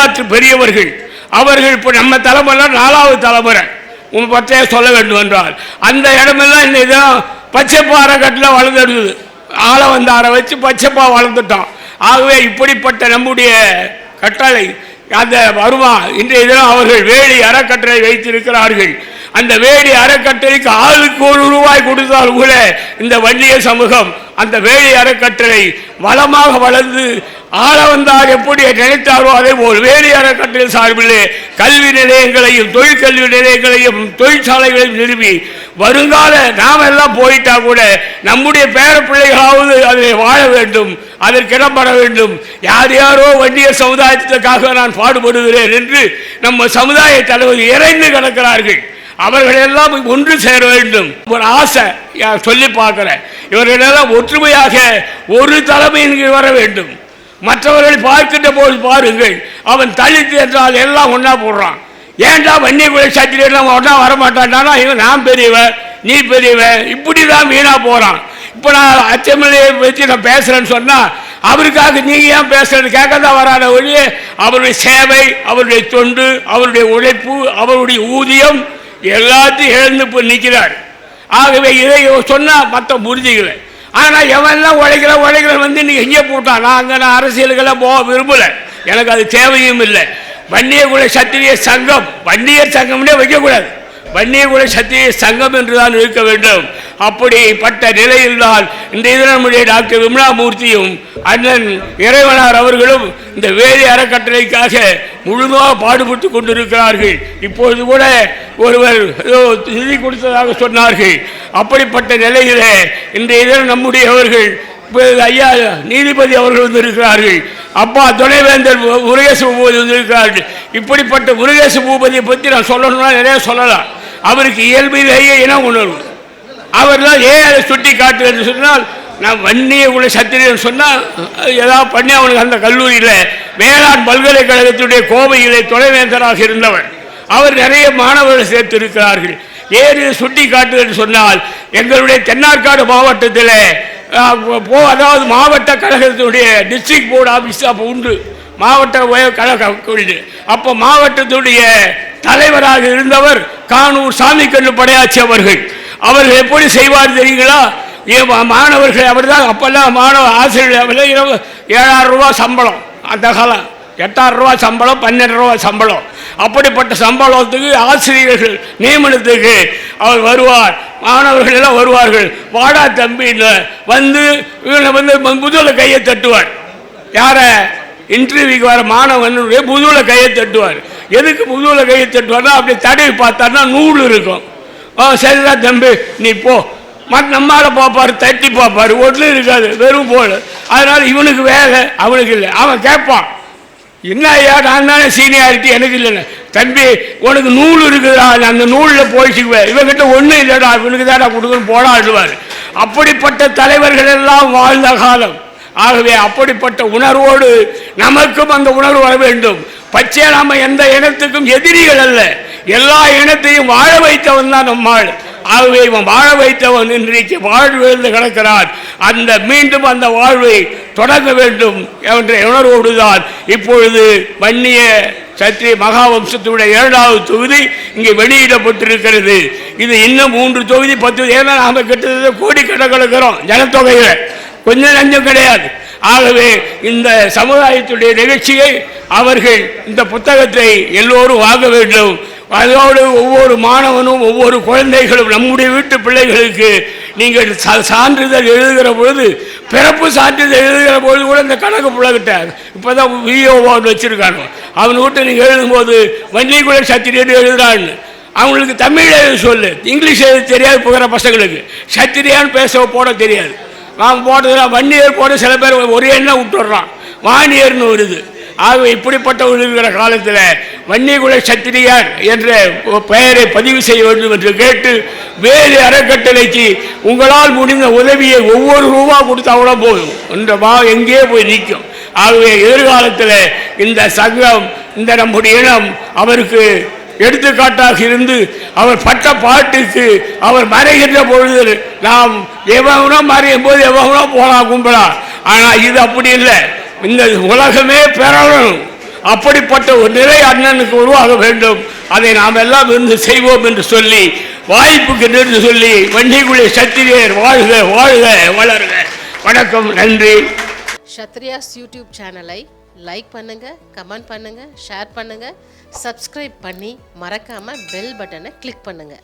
வரலாற்று பெரியவர்கள். அவர்கள் இப்போ நம்ம தலைமுறை நாலாவது தலைமுறை. உன் பற்றிய சொல்ல வேண்டும் என்றால். அந்த இடமெல்லாம் இந்த இதான் பச்சைப்பா கட்டில் வளர்ந்துடுது. ஆளை வந்தாரை வச்சு பச்சைப்பா வளர்ந்துட்டோம். ஆகவே இப்படிப்பட்ட நம்முடைய கட்டளை அந்த வருமா இன்றைய தினம் அவர்கள் வேலி அறக்கட்டளை வைத்திருக்கிறார்கள். அந்த வேலி அறக்கட்டளைக்கு ஆளுக்கு ஒரு ரூபாய் கொடுத்தால் கூட இந்த வன்னிய சமூகம் அந்த வேலி அறக்கட்டளை வளமாக வளர்ந்து ஆள வந்தார் எப்படி நினைத்தாரோ அதே போல் வேறு அறக்கட்டளை சார்பிலே கல்வி நிலையங்களையும் தொழிற்கல்வி நிலையங்களையும் தொழிற்சாலைகளையும் நிறுவி வருங்கால நாம் எல்லாம் போயிட்டா கூட நம்முடைய பேர பிள்ளைகளாவது அதை வாழ வேண்டும் அதற்கு இடம்பட வேண்டும். யார் யாரோ வண்டிய சமுதாயத்திற்காக நான் பாடுபடுகிறேன் என்று நம்ம சமுதாய தலைவர் இறைந்து கிடக்கிறார்கள். அவர்களெல்லாம் ஒன்று சேர வேண்டும். ஒரு ஆசை சொல்லி பார்க்கிறேன். இவர்களெல்லாம் ஒற்றுமையாக ஒரு தலைமையின் வர வேண்டும். மற்றவர்கள் பார்க்கின்ற போது பாருங்கள் அவன் தலித்து என்றால் எல்லாம் ஒன்றா போடுறான். ஏன்டா வன்னிய சத்திரியெல்லாம் ஒன்றா வரமாட்டான்டானா இவன் நான் பெரியவன் நீ பெரியவன் இப்படி தான் வீணா போகிறான் இப்போ நான் அச்சமில்லையை வச்சு நான் பேசுகிறேன்னு சொன்னால் அவருக்காக நீங்கள் ஏன் பேசுகிறேன்னு கேட்க தான் வராத ஒழிய அவருடைய சேவை அவருடைய தொண்டு அவருடைய உழைப்பு அவருடைய ஊதியம் எல்லாத்தையும் இழந்து போய் நிற்கிறார் ஆகவே இதை சொன்னால் மற்ற புரிஞ்சுக்கல. ஆனால் எவெல்லாம் உழைக்கிற உழைக்கிற வந்து நீ எங்கே போட்டான் நான் அங்கே நான் அரசியலுக்கெல்லாம் போக விரும்பலை. எனக்கு அது தேவையும் இல்லை. வன்னியகுல சத்திரிய சங்கம் வன்னியர் சங்கம்னே வைக்கக்கூடாது. வன்னியகுல சத்திரிய சங்கம் என்று தான் இருக்க வேண்டும். அப்படிப்பட்ட நிலையில்தான் இந்த இதில் நம்முடைய டாக்டர் விமலாமூர்த்தியும் அண்ணன் இறைவனார் அவர்களும் இந்த வேதி அறக்கட்டளைக்காக முழுமையாக பாடுபட்டு கொண்டிருக்கிறார்கள். இப்பொழுது கூட ஒருவர் ஏதோ நிதி கொடுத்ததாக சொன்னார்கள். அப்படிப்பட்ட நிலையிலே இன்றைய தினம் நம்முடையவர்கள் ஐயா நீதிபதி அவர்கள் வந்திருக்கிறார்கள். அப்பா துணைவேந்தர் மு- முருகேச பூபதி வந்திருக்கிறார்கள். இப்படிப்பட்ட முருகேச பூபதியை பற்றி நான் சொல்லணும்னா நிறைய சொல்லலாம். அவருக்கு இயல்பிலேயே இன உணர்வு. அவர் தான் ஏன் அதை சுட்டி காட்டுன்னு சொன்னால் நான் வன்னிய குல சத்திரியன் சொன்னால் ஏதாவது பண்ணி அவனுக்கு அந்த கல்லூரியில் வேளாண் பல்கலைக்கழகத்துடைய கோவையிலே துணைவேந்தராக இருந்தவர் அவர் நிறைய மாணவர்கள் சேர்த்திருக்கிறார்கள். ஏறு சுட்டி காட்டுன்னு சொன்னால் எங்களுடைய தென்னார்காடு மாவட்டத்தில் போ அதாவது மாவட்ட கழகத்தினுடைய டிஸ்ட்ரிக்ட் போர்டு ஆஃபீஸ் அப்போ உண்டு. மாவட்ட கழகம் உண்டு. அப்போ மாவட்டத்துடைய தலைவராக இருந்தவர் கானூர் சாமி கண்ணு படையாச்சி அவர்கள். அவர்கள் எப்படி செய்வார் தெரியுங்களா? ஏ- அவர் மாணவர்கள் அப்போல்லாம் மாணவ ஆசிரியர் இரவு ஏழாயிரம் ரூபா சம்பளம். அந்த காலம். எட்டாயிரம் ரூபா சம்பளம் பன்னெண்டு ரூபா சம்பளம். அப்படிப்பட்ட சம்பளத்துக்கு ஆசிரியர்கள் நியமனத்துக்கு அவர் வருவார். மாணவர்கள் எல்லாம் வருவார்கள். வாடா தம்பி வந்து இவனை வந்து முதுகில் கையை தட்டுவார். யாரை? இன்டர்வியூக்கு வர மாணவனுடைய முதுகில் கையை தட்டுவார். எதுக்கு முதுகில் கையை தட்டுவார்னா அப்படி தடவி பார்த்தாருன்னா நூல் இருக்கும். சரிதான் தம்பி நீ போ. மற்ற நம்மால பார்ப்பாரு தட்டி பார்ப்பாரு ஒட்டிலும் இருக்காது வெறும் போல். அதனால இவனுக்கு வேலை அவனுக்கு இல்லை. அவன் கேட்பான் என்ன ஐயா நான் தானே சீனியாரிட்டி எனக்கு இல்லைன்னு. தம்பி உனக்கு நூல் இருக்குதா அந்த நூலில் போயிச்சுக்குவேன். இவங்கிட்ட ஒன்றும் இல்லைடா இவனுக்கு தானே கொடுக்குன்னு போடாடுவார் அப்படிப்பட்ட தலைவர்கள் எல்லாம் வாழ்ந்த காலம். ஆகவே அப்படிப்பட்ட உணர்வோடு நமக்கும் அந்த உணர்வு வர வேண்டும். பச்சை நாம எந்த இனத்துக்கும் எதிரிகள் அல்ல. எல்லா இனத்தையும் வாழ வைத்தவன் தான் நம்மாள் ஆகவே இவன் வாழ வைத்தவன் இன்றைக்கு வாழ்விழந்து கிடக்கிறான். அந்த மீண்டும் அந்த வாழ்வை தொடங்க வேண்டும் என்ற உணர்வோடுதான். இப்பொழுது வன்னிய சத்திரிய மகாவம்சத்துடைய இரண்டாவது தொகுதி இங்கே வெளியிடப்பட்டிருக்கிறது. இது இன்னும் மூன்று தொகுதி பத்து ஏன்னா நாம கிட்டத்தட்ட கோடிக்கணக்கில் இருக்கிறோம் ஜனத்தொகையில். கொஞ்சம் நஞ்சம் கிடையாது. ஆகவே இந்த சமுதாயத்துடைய நிகழ்ச்சியை அவர்கள் இந்த புத்தகத்தை எல்லோரும் வாங்க வேண்டும். அதோடு ஒவ்வொரு மாணவனும் ஒவ்வொரு குழந்தைகளும் நம்முடைய வீட்டு பிள்ளைகளுக்கு நீங்கள் சான்றிதழ் எழுதுகிற பொழுது பிறப்பு சான்றிதழ் எழுதுகிற பொழுது கூட இந்த கணக்கு புழகிட்டார் இப்போ தான் விஓ வச்சுருக்காங்க. அவன் விட்டு நீங்கள் எழுதும்போது வன்னிக்குள்ள சத்திரியன்னு எழுதுறான்னு அவங்களுக்கு தமிழ் எழுத சொல்லு. இங்கிலீஷ் எழுத தெரியாது போகிற பசங்களுக்கு. சத்திரியான்னு பேச போட தெரியாது. நான் போட்டதுல வன்னியர் போட சில பேர் ஒரே எண்ணெய் விட்டுடுறான். வானியர்னு வருது. ஆகவே இப்படிப்பட்ட இருக்கிற காலத்தில் வன்னிகுல சத்திரியார் என்ற பெயரை பதிவு செய்ய வேண்டும் என்று கேட்டு வேறு அறக்கட்டளைக்கு உங்களால் முடிந்த உதவியை ஒவ்வொரு ரூபா கொடுத்தா கூட போதும். என்ற வா எங்கேயே போய் நிற்கும். ஆகவே எதிர்காலத்தில் இந்த சங்கம் இந்த நம்முடைய இனம் அவருக்கு எடுத்துக்காட்டாக இருந்து அவர் பட்ட பாட்டுக்கு அவர் மறைகின்ற பொழுது நாம் எவ்வளோ மறையும் போது எவ்வளோ போகலாம் கும்பலாம் ஆனால் இது அப்படி இல்லை. இந்த உலகமே பெறணும் அப்படிப்பட்ட ஒரு நிலை அண்ணனுக்கு உருவாக வேண்டும். அதை நாம் எல்லாம் இருந்து செய்வோம் என்று சொல்லி வாய்ப்புக்கு நின்று சொல்லி வண்டிக்குள்ளே சத்திரியர் வாழ்க வாழ்க வளர்க. வணக்கம் நன்றி. சத்ரியாஸ் யூடியூப் சேனலை லைக் பண்ணுங்க கமெண்ட் பண்ணுங்க ஷேர் பண்ணுங்க சப்ஸ்கிரைப் பண்ணி மறக்காம பெல் பட்டனை கிளிக் பண்ணுங்க.